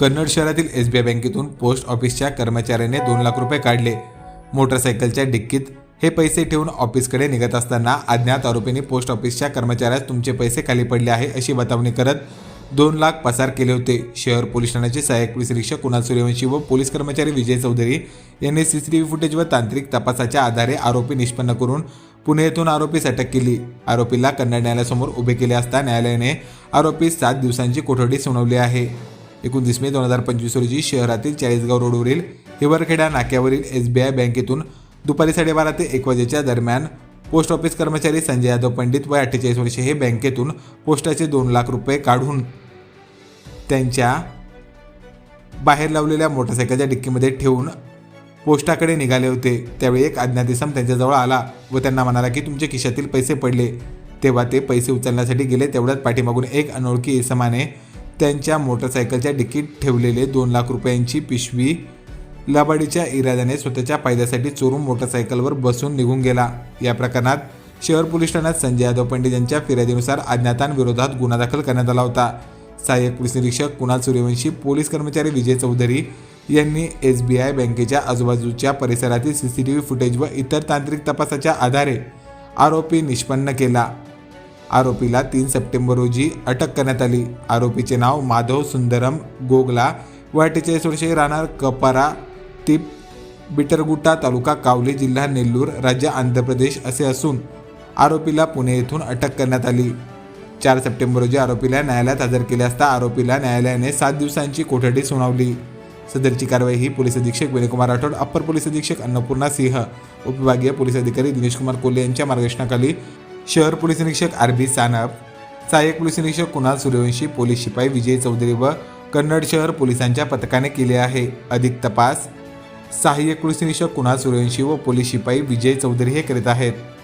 कन्नड शहरातील S B I बँकेतून post ऑफिसच्या कर्मचाऱ्याने दोन लाख रुपये काढले. मोटरसायकलच्या डिक्कीत हे पैसे ठेवून ऑफिसकडे निघत असताना अज्ञात आरोपींनी पोस्ट ऑफिसच्या कर्मचाऱ्यास तुमचे पैसे खाली पडले आहे अशी बतावणी करत दोन लाख पसार केले होते. शहर पोलीस ठाण्याचे सहाय्यक पोलीस निरीक्षक कुणाल सूर्यवंशी व पोलीस कर्मचारी विजय चौधरी यांनी सीसीटीव्ही फुटेज व तांत्रिक तपासाच्या आधारे आरोपी निष्पन्न करून पुणे येथून आरोपीस अटक केली. आरोपीला कन्नड न्यायालयासमोर उभे केले असता न्यायालयाने आरोपी सात दिवसांची कोठडी सुनावली आहे. एकोणतीस मे दोन हजार पंचवीस रोजी शहरातील चाळीसगाव रोडवरील हिवरखेडा नाक्यावरील एस बी आय बँकेतून दुपारी साडेबारा ते एक वाजेच्या दरम्यान पोस्ट ऑफिस कर्मचारी संजय यादव पंडित वय अठ्ठेचाळीस वर्षे हे बँकेतून पोस्टाचे दोन लाख रुपये काढून त्यांच्या बाहेर लावलेल्या मोटरसायकलच्या डिक्कीमध्ये ठेवून पोस्टाकडे निघाले होते. त्यावेळी एक अज्ञात इसम त्यांच्याजवळ आला व त्यांना म्हणाला की तुमच्या खिशातील पैसे पडले. तेव्हा ते पैसे उचलण्यासाठी गेले. तेवढ्यात पाठीमागून एक अनोळखी इसमाने त्यांच्या मोटरसायकलच्या डिकीत ठेवलेले दोन लाख रुपयांची पिशवी लबाडीच्या इराद्याने स्वतःच्या फायद्यासाठी चोरून मोटरसायकलवर बसून निघून गेला. या प्रकरणात शहर पोलीस ठाण्यात संजय यादव पंडित यांच्या फिर्यादीनुसार अज्ञातांविरोधात गुन्हा दाखल करण्यात आला होता. सहाय्यक पोलीस निरीक्षक कुणाल सूर्यवंशी पोलीस कर्मचारी विजय चौधरी यांनी एस बी आय बँकेच्या आजूबाजूच्या परिसरातील C C T V footage व इतर तांत्रिक तपासाच्या आधारे आरोपी निष्पन्न केला. आरोपीला तीन सप्टेंबर रोजी अटक करण्यात आली. आरोपीचे नाव माधव सुंदरम गोगला व अठ्ठेचाळीस वर्षे राहणार कपारा टिप बिटरगुटा तालुका कावली जिल्हा नेल्लूर राज्य आंध्र प्रदेश असे असून आरोपीला पुणे येथून अटक करण्यात आली. चार सप्टेंबर रोजी आरोपीला न्यायालयात हजर केले असता आरोपीला न्यायालयाने सात दिवसांची कोठडी सुनावली. सदरची कारवाई ही पोलीस अधीक्षक विनयकुमार राठोड अप्पर पोलीस अधीक्षक अन्नपूर्णा सिंह उपविभागीय पोलीस अधिकारी दिनेश कुमार कोल्हे यांच्या मार्गदर्शनाखाली शहर पोलीस निरीक्षक आर बी सानप सहाय्यक पोलीस निरीक्षक कुणाल सूर्यवंशी पोलीस शिपाई विजय चौधरी व कन्नड शहर पोलिसांच्या पथकाने केले आहे. अधिक तपास सहाय्यक पोलीस निरीक्षक कुणाल सूर्यवंशी व पोलीस शिपाई विजय चौधरी हे करीत आहेत.